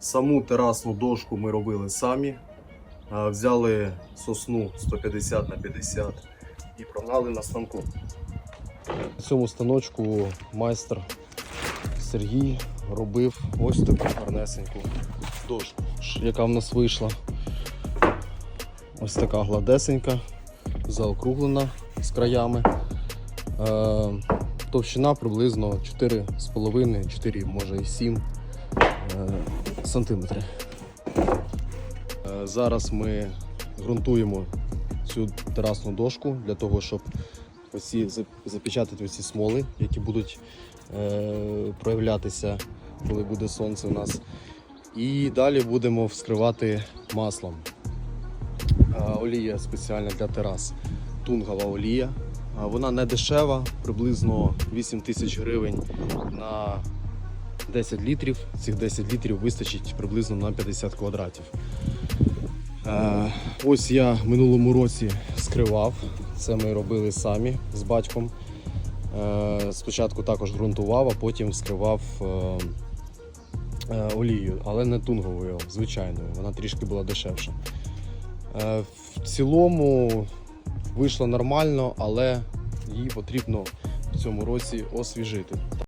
Саму терасну дошку ми робили самі. Взяли сосну 150 на 50 і прогнали на станку. На цьому станочку майстер Сергій робив ось таку гарнесеньку дошку, яка в нас вийшла. Ось така гладесенька, заокруглена з краями. Е, товщина приблизно 4,5, 4, може і 7 е, сантиметри. Е, Зараз ми ґрунтуємо цю терасну дошку для того, щоб оці запечатати оці смоли, які будуть е, проявлятися, коли буде сонце у нас. І далі будемо вскривати маслом. Е, Олія спеціальна для терас. Тунгова олія. Вона не дешева, приблизно 8 тисяч гривень на 10 літрів. Цих 10 літрів вистачить приблизно на 50 квадратів. Е, Ось я в минулому році скривав. Це ми робили самі з батьком. Е, Спочатку також ґрунтував, а потім вскривав е, олією, але не тунговою, звичайною. Вона трішки була дешевша. В цілому вийшло нормально, але її потрібно в цьому році освіжити.